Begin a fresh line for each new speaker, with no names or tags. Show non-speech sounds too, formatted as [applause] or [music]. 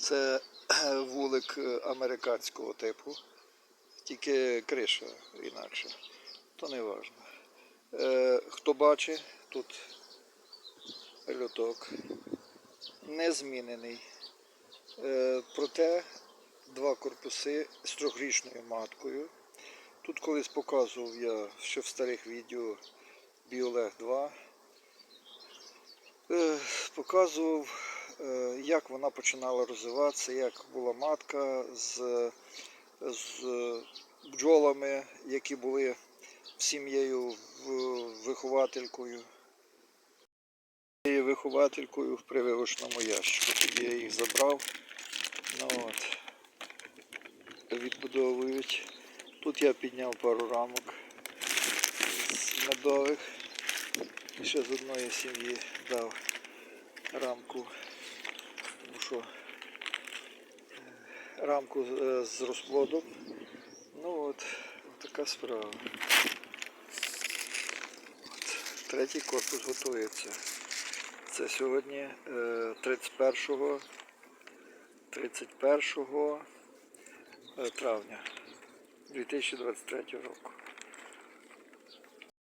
Це [clears throat] вулик е, американського типу, тільки криша інакша. То не важливо. Е, хто бачить, тут льоток не змінений. Е, проте два корпуси з трьохрічною маткою. Тут колись показував я ще в старих відео Біолег 2. Е, показував, як вона починала розвиватися, як була матка з, з бджолами, які були сім'єю вихователькою. Вихователькою в прививочному ящику. Тоді я їх забрав. Ну, от. Відбудовують. Тут я підняв пару рамок з медових. Ще з одної сім'ї дав рамку, тому що е, рамку з- е, розплодом. Ну от, така справа. От, третій корпус готується. Це сьогодні е, 31 31 е, травня 2023 року.